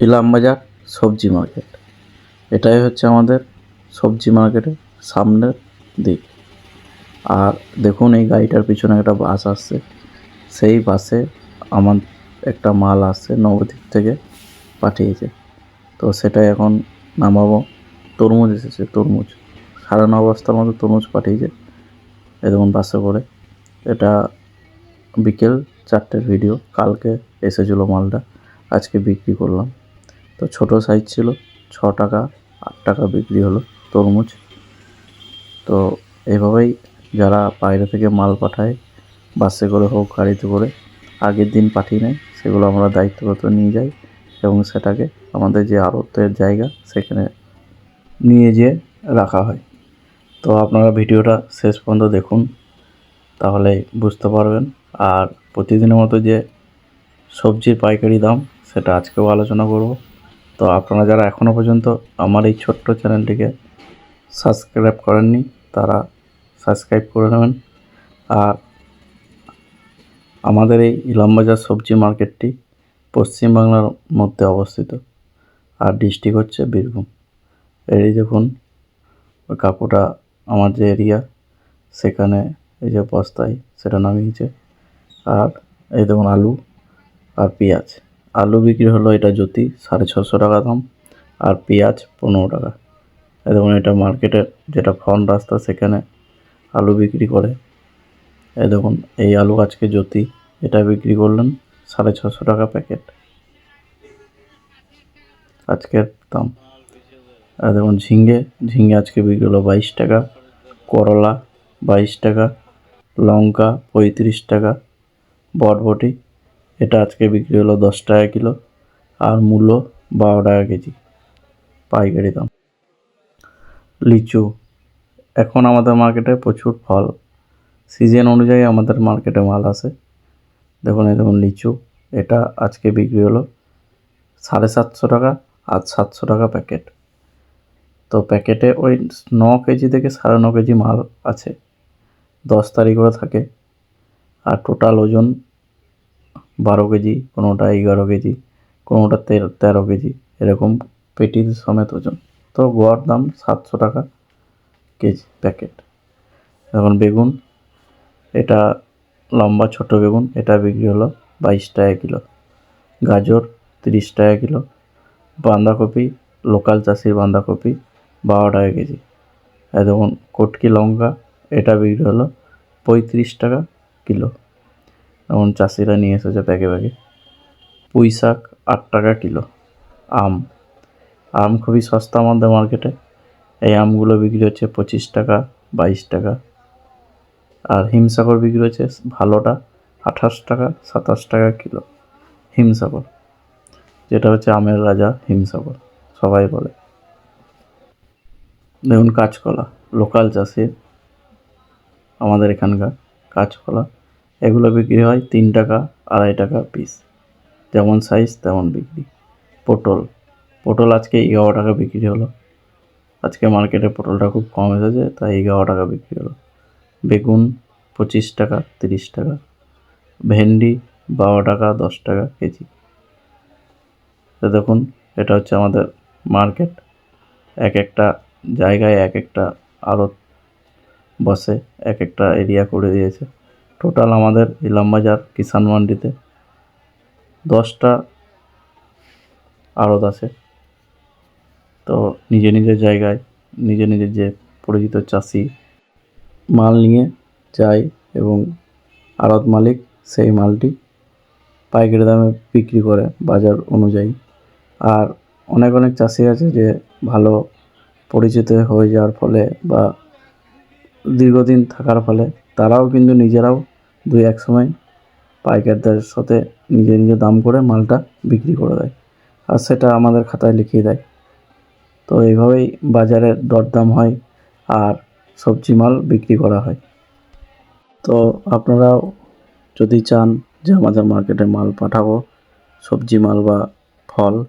ইলামবাজার সবজি মার্কেট। এটাই হচ্ছে আমাদের সবজি মার্কেটের সামনের দিক। আর দেখুন এই গাড়িটার পিছনে একটা বাস আসছে। সেই বাসে আমার একটা মাল আসছে নবদ্বীপ থেকে পাঠিয়েছে। তো সেটাই এখন নামাবো। তরমুজ এসেছে, তরমুজ। সাড়ে ন বস্তার মতো তরমুজ পাঠিয়েছে দেখুন বাসে করে। এটা বিকেল চারটের ভিডিও। কালকে এসেছিল মালটা। আজকে বিক্রি করলাম। তো ছোট সাইজ ছিল, ছ টাকা, আট টাকা বিক্রি হলো তরমুজ। তো এভাবেই যারা বাইরে থেকে মাল পাঠায়, বাসে করে হোক, গাড়িতে করে, আগের দিন পাঠিয়ে নেয়, সেগুলো আমরা দায়িত্বগত নিয়ে যাই এবং সেটাকে আমাদের যে আড়তের জায়গা, সেখানে নিয়ে যেয়ে রাখা হয়। তো আপনারা ভিডিওটা শেষ পর্যন্ত দেখুন, তাহলে বুঝতে পারবেন। আর প্রতিদিনের মতো যে সবজির পাইকারি দাম, সেটা আজকেও আলোচনা করব। তো আপনারা যারা এখনও পর্যন্ত আমার এই ছোট্ট চ্যানেলটিকে সাবস্ক্রাইব করেননি, তারা সাবস্ক্রাইব করে নেবেন। আর আমাদের এই ইলামবাজার সবজি মার্কেটটি পশ্চিমবাংলার মধ্যে অবস্থিত। আর ডিস্ট্রিক্ট হচ্ছে বীরভূম। এই দেখুন ওই কাকুটা আমার যে এরিয়া, সেখানে এই যে বস্তায় সেটা নামিয়েছে। আর এই দেখুন আলু আর পেঁয়াজ। আলু বিক্রি হলো এটা জ্যোতি, সাড়ে ছশো টাকা দাম আর পেঁয়াজ পনেরো টাকা। দেখুন এটা মার্কেটের যেটা ফ্রন্ট রাস্তা সেখানে আলু বিক্রি করে। এই দেখুন এই আলু আজকে জ্যোতি এটা বিক্রি করলেন সাড়ে ছশো টাকা প্যাকেট। আজকের দাম। আর দেখুন ঝিঙ্গে ঝিঙ্গে আজকে বিক্রি হলো বাইশ টাকা, করলা বাইশ টাকা, লঙ্কা পঁয়ত্রিশ টাকা বরবটি এটা আজকে বিক্রি হলো দশ টাকা কিলো। আর মূল্য বারো টাকা কেজি। পাইকারি দাম। লিচু। এখন আমাদের মার্কেটে প্রচুর ফল। সিজন অনুযায়ী আমাদের মার্কেটে মাল আসে দেখুন, এই দেখুন লিচু। এটা আজকে বিক্রি হলো সাড়ে সাতশো টাকা আর সাতশো টাকা প্যাকেট তো প্যাকেটে ওই ন কেজি থেকে সাড়ে ন কেজি মাল আছে। দশ তারিখ করে থাকে। আর টোটাল ওজন বারো কেজি, কোনোটা এগারো কেজি, কোনোটা তেরো তেরো কেজি, এরকম পেটি সমেত ওজন। তো গোয়ার দাম সাতশো টাকা কেজি প্যাকেট। এখন বেগুন, এটা লম্বা ছোট বেগুন, এটা বিক্রি হলো বাইশ টাকা কিলো। গাজর তিরিশ টাকা কিলো। বাঁধাকপি, লোকাল চাষির বাঁধাকপি, বারো টাকা কেজি। দেখুন, কটকি লঙ্কা, এটা বিক্রি হলো পঁয়ত্রিশ টাকা কিলো। যেমন চাষিরা নিয়ে এসেছে প্যাকে প্যাকে পুঁই শাক আট টাকা কিলো। আম। আম খুবই সস্তা আমাদের মার্কেটে। এই আমগুলো বিক্রি হচ্ছে পঁচিশ টাকা, বাইশ টাকা। আর হিমসাগর বিক্রি হচ্ছে ভালোটা আঠাশ টাকা, সাতাশ টাকা কিলো। হিমসাগর। যেটা হচ্ছে আমের রাজা হিমসাগর, সবাই বলে। দেখুন কাঁচকলা, লোকাল চাষের আমাদের এখানকার কাঁচকলা। এগুলো বিক্রি হয় তিন টাকা, আড়াই টাকা পিস যেমন সাইজ তেমন বিক্রি। পটল। পটল আজকে এগারো টাকা বিক্রি হলো। আজকে মার্কেটে পটলটা খুব কম এসেছে, তাই এগারো টাকা বিক্রি হলো। বেগুন পঁচিশ টাকা, তিরিশ টাকা। ভেন্ডি বারো টাকা, দশ টাকা কেজি। তো দেখুন, এটা হচ্ছে আমাদের মার্কেট। এক একটা জায়গায় এক একটা আড়ত বসে, এক একটা এরিয়া করে দিয়েছে। টোটাল আমাদের ইলামবাজার কিষান মান্ডিতে দশটা আড়ত আছে। তো নিজে নিজের জায়গায়, নিজে নিজের যে পরিচিত চাষি মাল নিয়ে যায় এবং আড়ত মালিক সেই মালটি পাইকারি দামে বিক্রি করে বাজার অনুযায়ী। আর অনেক অনেক চাষি আছে যে ভালো পরিচিত হয়ে যাওয়ার ফলে বা দীর্ঘদিন থাকার ফলে তারাও কিন্তু নিজেরাও দুই এক সময় পাইকারদের সাথে নিজে নিজে দাম করে মালটা বিক্রি করে দেয় আর সেটা আমাদের খাতায় লিখিয়ে দেয়। তো এইভাবেই বাজারে দরদাম হয় আর সবজি মাল বিক্রি করা হয়। তো আপনারাও যদি চান যে আমাদের মার্কেটে মাল পাঠাবো, সবজি মাল বা ফল,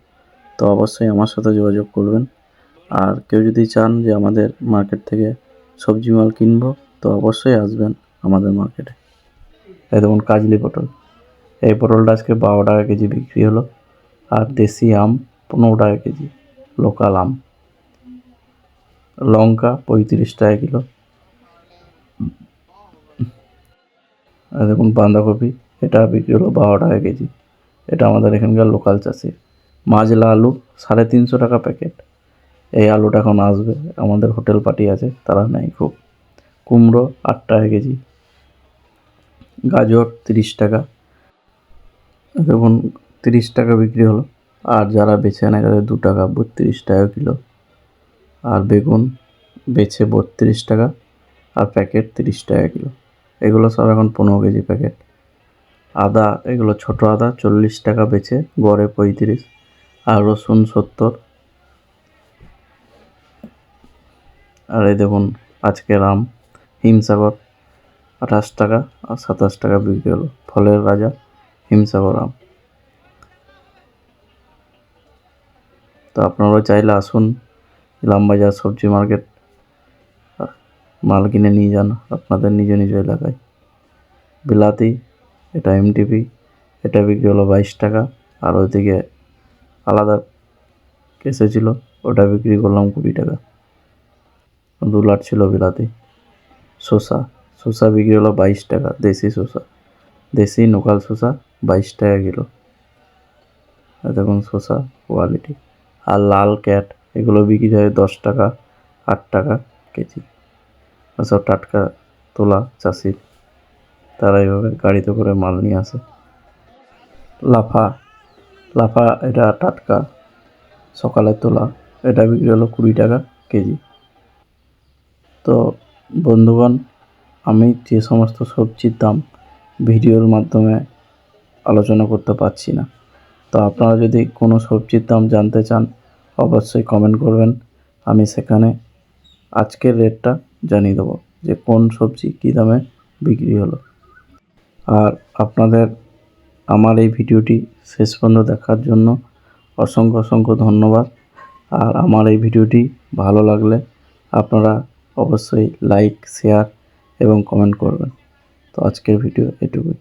তো অবশ্যই আমার সাথে যোগাযোগ করবেন। আর কেউ যদি চান যে আমাদের মার্কেট থেকে সবজি মাল কিনবো, তো অবশ্যই আসবেন আমাদের মার্কেটে এই দেখুন কাজলি পটল। এই পটলটা আজকে বারো টাকা কেজি বিক্রি হলো। আর দেশি আম পনেরো টাকা কেজি, লোকাল আম। লঙ্কা পঁয়ত্রিশ টাকা কিলো। দেখুন বাঁধাকপি, এটা বিক্রি হলো বারো টাকা কেজি। এটা আমাদের এখানকার লোকাল চাষি। মাজলা আলু সাড়ে তিনশো টাকা প্যাকেট এই আলুটা এখন আসবে। আমাদের হোটেল পার্টি আছে, তারা নেয় খুব। কুমড়ো আট টাকা কেজি, গাজর তিরিশ টাকা। দেখুন, তিরিশ টাকা বিক্রি হলো। আর যারা বেছে নেয় তাদের দু টাকা, বত্রিশ টাকা কিলো। আর বেগুন বেছে বত্রিশ টাকা, আর প্যাকেট তিরিশ টাকা কিলো। এগুলো সব এখন পনেরো কেজি প্যাকেট। আদা, এগুলো ছোটো আদা, চল্লিশ টাকা বেছে গড়ে পঁয়ত্রিশ। আর রসুন সত্তর। আর এই দেখুন আজকের আম হিমসাগর, আঠাশ টাকা আর সাতাশ টাকা বিক্রি হলো। ফলের রাজা, হিমসাগর আম তো আপনারাও চাইলে আসুন, ইলামবাজার সবজি মার্কেট মাল কিনে নিয়ে যান আপনাদের নিজ নিজ এলাকায়। বিলাতি, এটা এমটিপি এটা বিক্রি হলো বাইশ টাকা। আর ওইদিকে আলাদা এসেছিল ওটা বিক্রি করলাম কুড়ি টাকা। দু লাট ছিল বিলাতি। শসা শসা বিক্রি হলো বাইশ টাকা, দেশি শসা দেশি লোকাল শসা বাইশ টাকা কিলো। দেখুন শসা কোয়ালিটি আর লাল ক্যাট, এগুলো বিক্রি হয় দশ টাকা, আট টাকা কেজি। সব টাটকা তোলা চাষির। তারা এইভাবে গাড়িতে করে মাল নিয়ে আসে। লাফা লাফা এটা টাটকা। সকালে তোলা, এটা বিক্রি হলো কুড়ি টাকা কেজি। তো বন্ধুগণ, আমি যে সমস্ত সবজির দাম ভিডিওর মাধ্যমে আলোচনা করতে পারছি না। তো আপনারা যদি কোনো সবজির দাম জানতে চান, অবশ্যই কমেন্ট করবেন। আমি সেখানে আজকের রেটটা জানিয়ে দেবো যে কোন সবজি কী দামে বিক্রি হলো। আর আপনাদের আমার এই ভিডিওটি শেষ পর্যন্ত দেখার জন্য অসংখ্য অসংখ্য ধন্যবাদ। আর আমার এই ভিডিওটি ভালো লাগলে আপনারা অবশ্যই লাইক শেয়ার এবং কমেন্ট করবেন। তো আজকের ভিডিও এটুকুই।